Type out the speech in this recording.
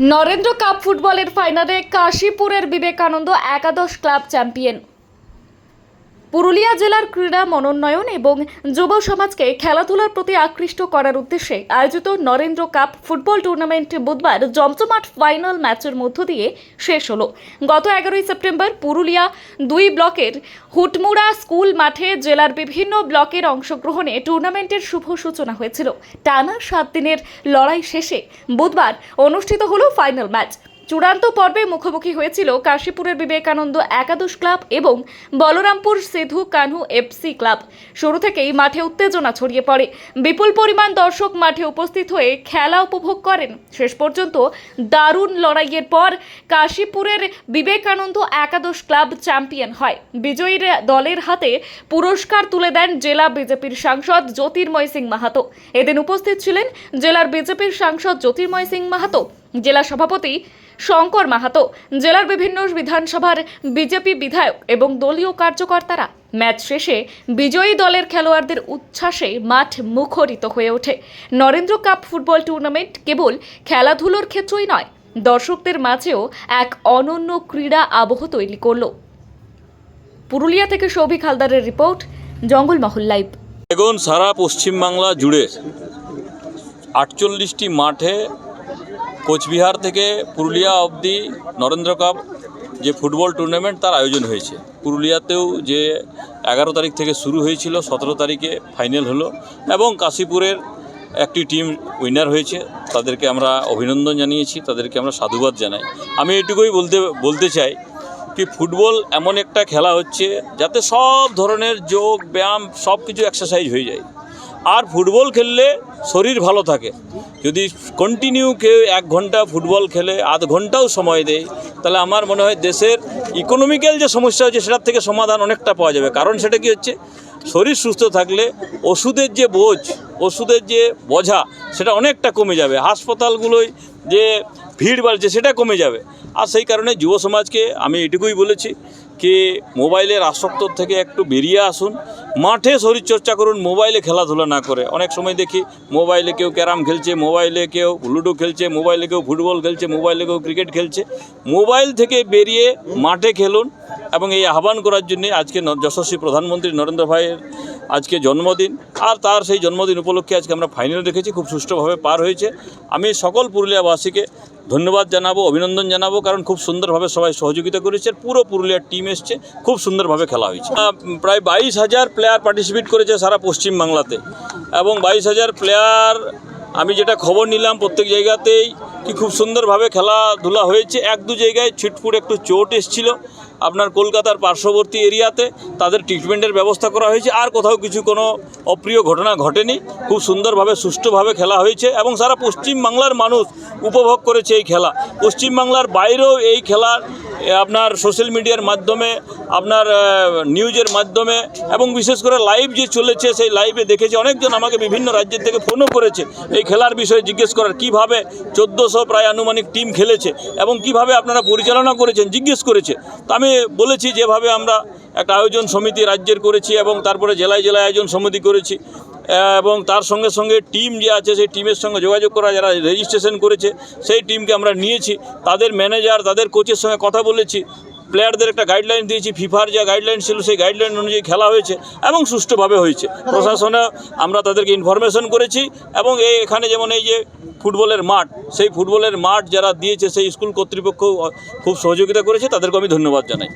Narendra cup ফুটবলের ফাইনালে কাশীপুরের বিবেকানন্দ একাদশ ক্লাব চ্যাম্পিয়ন। পুরুলিয়া জেলার ক্রীড়া মনোন্নয়ন এবং যুব সমাজকে খেলাধুলার প্রতি আকৃষ্ট করার উদ্দেশ্যে আয়োজিত নরেন্দ্র কাপ ফুটবল টুর্নামেন্ট বুধবার জমজমাট ফাইনাল ম্যাচের মধ্য দিয়ে শেষ হলো। গত এগারোই সেপ্টেম্বর পুরুলিয়া দুই ব্লকের হুটমুড়া স্কুল মাঠে জেলার বিভিন্ন ব্লকের অংশগ্রহণে টুর্নামেন্টের শুভ সূচনা হয়েছিল। টানা সাত দিনের লড়াই শেষে বুধবার অনুষ্ঠিত হলো ফাইনাল ম্যাচ। চূড়ান্ত পর্বে মুখোমুখি হয়েছিল কাশীপুরের বিবেকানন্দ একাদশ ক্লাব এবং বলরামপুর সিধু কানহু এফসি ক্লাব। শুরু থেকেই মাঠে উত্তেজনা ছড়িয়ে পড়ে। বিপুল পরিমাণ দর্শক মাঠে উপস্থিত হয়ে খেলা উপভোগ করেন। শেষ পর্যন্ত দারুণ লড়াইয়ের পর কাশীপুরের বিবেকানন্দ একাদশ ক্লাব চ্যাম্পিয়ন হয়। বিজয়ীর দলের হাতে পুরস্কার তুলে দেন জেলা বিজেপির সাংসদ জ্যোতির্ময় সিং মাহাতো। এদিন উপস্থিত ছিলেন জেলার বিজেপির সাংসদ জ্যোতির্ময় সিং মাহাতো। জেলা সভাপতি শঙ্কর মাহাতো। জেলার বিভিন্ন বিধানসভার বিজেপি বিধায়ক এবং দলীয় কার্যকর্তারা ম্যাচ শেষে বিজয়ী দলের খেলোয়াড়দের উচ্ছ্বাসে মাঠ মুখরিত হয়ে ওঠে। নরেন্দ্র কাপ ফুটবল টুর্নামেন্ট কেবল খেলাধুলোর ক্ষেত্রই নয়, দর্শকদের মাঝেও এক অনন্য ক্রীড়া আবহ তৈরি করল। পুরুলিয়া থেকে সৌভিক হালদারের রিপোর্ট, জঙ্গলমহল লাইভ। এখন সারা পশ্চিমবাংলা জুড়ে আটচল্লিশটি মাঠে কোচবিহার থেকে পুরুলিয়া অবধি নরেন্দ্র কাপ যে ফুটবল টুর্নামেন্ট তার আয়োজন হয়েছে। পুরুলিয়াতেও যে এগারো তারিখ থেকে শুরু হয়েছিল, সতেরো তারিখে ফাইনাল হলো এবং কাশীপুরের একটি টিম উইনার হয়েছে। তাদেরকে আমরা অভিনন্দন জানিয়েছি, তাদেরকে আমরা সাধুবাদ জানাই। আমি এটুকুই বলতে বলতে চাই কি ফুটবল এমন একটা খেলা হচ্ছে যাতে সব ধরনের যোগ, ব্যায়াম সব কিছু এক্সারসাইজ হয়ে যায়। আর ফুটবল খেললে শরীর ভালো থাকে। যদি কন্টিনিউ কেউ এক ঘণ্টা ফুটবল খেলে, আধ ঘন্টাও সময় দেয়, তাহলে আমার মনে হয় দেশের ইকোনমিক্যাল যে সমস্যা হচ্ছে, সেটার থেকে সমাধান অনেকটা পাওয়া যাবে। কারণ সেটা কি হচ্ছে? শরীর সুস্থ থাকলে ওষুধের যে বোঝ, ওষুধের যে বোঝা, সেটা অনেকটা কমে যাবে। হাসপাতালগুলোয় যে ভিড় বাড়ছে, সেটা কমে যাবে। আর সেই কারণে যুব সমাজকে আমি এটুকুই বলেছি কে মোবাইলের আসক্ত থেকে একটু বেরিয়ে আসুন, মাঠে শরীরচর্চা করুন, মোবাইলে খেলাধুলা না করে। অনেক সময় দেখি মোবাইলে কেউ ক্যারাম খেলছে, মোবাইলে কেউ লুডো খেলছে, মোবাইলে কেউ ফুটবল খেলছে, মোবাইলে কেউ ক্রিকেট খেলছে। মোবাইল থেকে বেরিয়ে মাঠে খেলুন এবং এই আহ্বান করার জন্য আজকে যশস্বী প্রধানমন্ত্রী নরেন্দ্র ভাইয়ের আজকে জন্মদিন। আর তার সেই জন্মদিন উপলক্ষে আজকে আমরা ফাইনাল রেখেছি খুব সুষ্ঠুভাবে পার হয়েছে। আমি সকল পুরুলিয়াবাসীকে ধন্যবাদ জানাব, অভিনন্দন জানাব, কারণ খুব সুন্দরভাবে সবাই সহযোগিতা করেছে পুরো পুরুলিয়ার টিম এসছে, খুব সুন্দরভাবে খেলা হয়েছে। প্রায় বাইশ হাজার প্লেয়ার পার্টিসিপেট করেছে সারা পশ্চিমবাংলাতে এবং বাইশ হাজার প্লেয়ার আমি যেটা খবর নিলাম প্রত্যেক জায়গাতেই, কি খুব সুন্দরভাবে খেলাধুলা হয়েছে। এক দু জায়গায় ছিটফুট, একটু চোট এসছিল। আপনার কলকাতার পার্শ্ববর্তী এরিয়াতে তাদের ট্রিটমেন্টের ব্যবস্থা করা হয়েছে। আর কোথাও কিছু কোনো অপ্রিয় ঘটনা ঘটেনি। খুব সুন্দরভাবে, সুষ্ঠুভাবে খেলা হয়েছে এবং সারা পশ্চিমবাংলার মানুষ উপভোগ করেছে এই খেলা। পশ্চিমবাংলার বাইরেও এই খেলার আপনার সোশ্যাল মিডিয়ার মাধ্যমে, আপনার নিউজের মাধ্যমে, এবং বিশেষ করে লাইভ যে চলেছে, সেই লাইভে দেখেছি অনেকজন আমাকে বিভিন্ন রাজ্যের থেকে ফোনও করেছে, এই খেলার বিষয়ে জিজ্ঞেস করার। কীভাবে চোদ্দোশো প্রায় আনুমানিক টিম খেলেছে, এবং কীভাবে আপনারা পরিচালনা করেছেন জিজ্ঞেস করেছে। তো আমি বলেছি, যেভাবে আমরা একটা আয়োজন সমিতি রাজ্যের করেছি, এবং তারপরে জেলায় জেলায় আয়োজন সমিতি করেছি। এবং তার সঙ্গে সঙ্গে টিম যে আছে, সেই টিমের সঙ্গে যোগাযোগ করা, যারা রেজিস্ট্রেশন করেছে, সেই টিমকে আমরা নিয়েছি। তাদের ম্যানেজার তাদের কোচের সঙ্গে কথা বলেছি। প্লেয়ারদের একটা গাইডলাইন দিয়েছি। ফিফার যে গাইডলাইন ছিল, সেই গাইডলাইন অনুযায়ী খেলা হয়েছে এবং সুষ্ঠুভাবে হয়েছে। প্রশাসনে আমরা তাদেরকে ইনফরমেশন করেছি এবং এই এখানে যেমন এই যে ফুটবলের মাঠ, সেই ফুটবলের মাঠ যারা দিয়েছে, সেই স্কুল কর্তৃপক্ষ খুব সহযোগিতা করেছে। তাদেরকে আমি ধন্যবাদ জানাই।